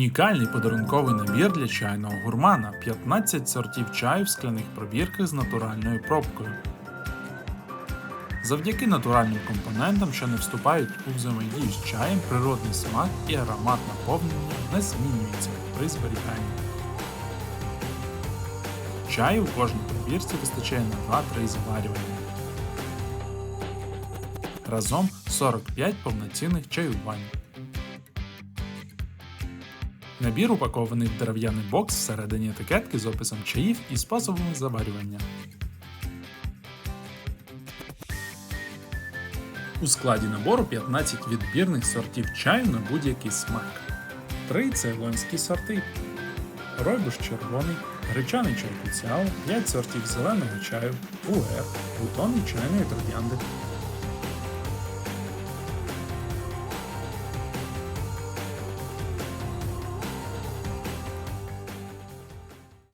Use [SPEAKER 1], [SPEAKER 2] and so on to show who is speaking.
[SPEAKER 1] Унікальний подарунковий набір для чайного гурмана 15 сортів чаю в скляних пробірках з натуральною пробкою. Завдяки натуральним компонентам, що не вступають у взаємодію з чаєм, природний смак і аромат наповнення не змінюються при зберіганні. Чаю в кожній пробірці вистачає на 2-3 заварювання. Разом 45 повноцінних чаювань. Набір упакований в дерев'яний бокс всередині етикетки з описом чаїв і способами заварювання. У складі набору 15 відбірних сортів чаю на будь-який смак. 3 цейлонські сорти. Ройбуш червоний, гречаний чай піціал, 5 сортів зеленого чаю, уер, бутони чайної троянди,